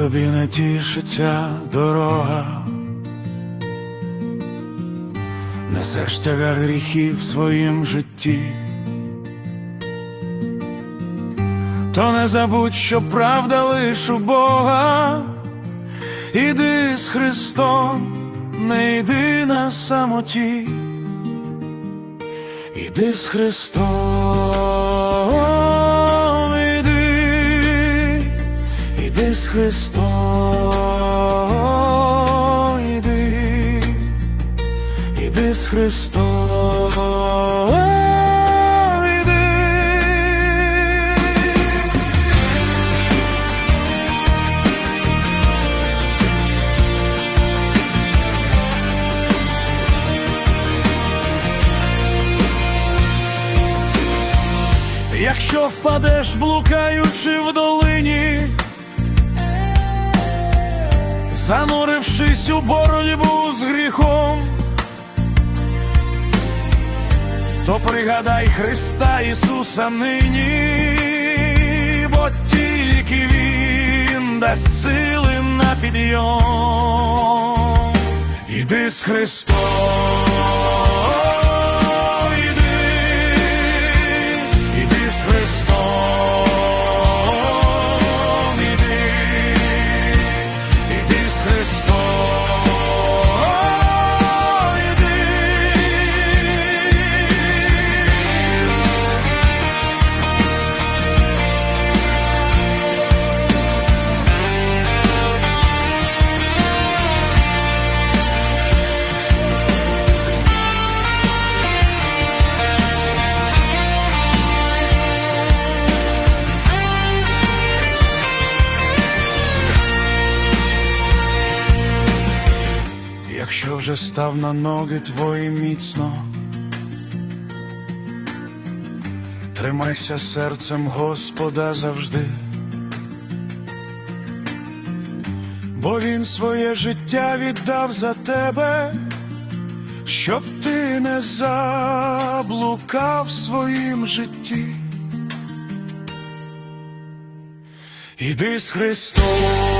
тобі не тішиться дорога, несеш тягар гріхів в своїм житті, то не забудь, що правда лиш у Бога, іди з Христом, не йди на самоті, іди з Христом, Христом, іди, іди з Христом. Якщо впадеш, блукаючи в долині, занурившись у боротьбу з гріхом, то пригадай Христа Ісуса нині, бо тільки Він дасть сили на підйом. Іди з Христом, Якщо вже став на ноги твої міцно, тримайся серцем Господа завжди, бо Він своє життя віддав за тебе, щоб ти не заблукав своїм житті. Іди з Христом.